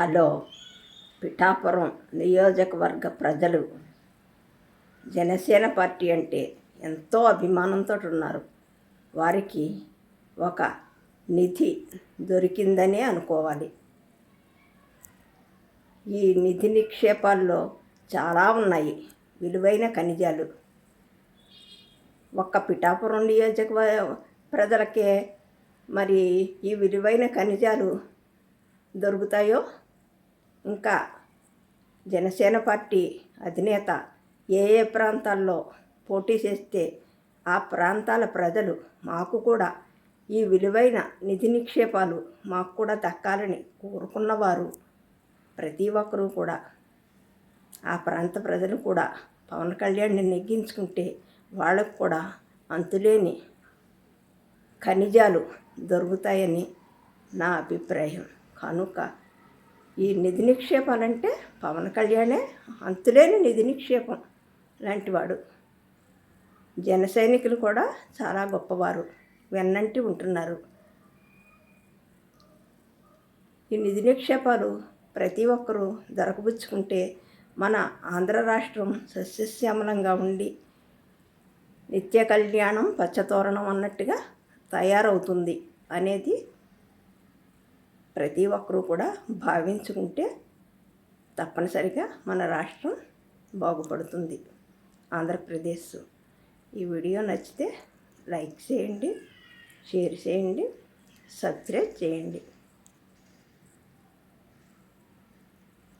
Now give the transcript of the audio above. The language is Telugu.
హలో. పిఠాపురం నియోజకవర్గ ప్రజలు. జనసేన పార్టీ అంటే ఎంతో అభిమానంతో ఉన్నారు వారికి ఒక నిధి దొరికిందనే అనుకోవాలి. ఈ నిధి నిక్షేపాల్లో చాలా ఉన్నాయి. విలువైన ఖనిజాలు. ఒక్క పిఠాపురం నియోజకవర్గ ప్రజలకే మరి ఈ విలువైన ఖనిజాలు దొరుకుతాయో ఇంకా జనసేన పార్టీ అధినేత ఏ ఏ ప్రాంతాల్లో పోటీ చేస్తే ఆ ప్రాంతాల ప్రజలు మాకు కూడా ఈ విలువైన నిధి నిక్షేపాలు మాకు కూడా దక్కాలని కోరుకున్నవారు ప్రతి ఒక్కరూ కూడా. ఆ ప్రాంత ప్రజలు కూడా పవన్ కళ్యాణ్ని నెగ్గించుకుంటే వాళ్ళకు కూడా అంతులేని ఖనిజాలు దొరుకుతాయని నా అభిప్రాయం. కనుక ఈ నిధి నిక్షేపాలంటే పవన్ కళ్యాణే అంతులేని నిధి నిక్షేపం లాంటివాడు. జన సైనికులు కూడా చాలా గొప్పవారు. వెన్నంటి ఉంటున్నారు. ఈ నిధి నిక్షేపాలు ప్రతి ఒక్కరూ దొరకబుచ్చుకుంటే మన ఆంధ్ర రాష్ట్రం సస్యశ్యామలంగా ఉండి నిత్య కళ్యాణం పచ్చతోరణం అన్నట్టుగా తయారవుతుంది అనేది ప్రతి ఒక్కరూ కూడా భావించుకుంటే తప్పనిసరిగా మన రాష్ట్రం బాగుపడుతుంది. ఆంధ్రప్రదేశ్. ఈ వీడియో నచ్చితే లైక్ చేయండి షేర్ చేయండి సబ్స్క్రైబ్ చేయండి.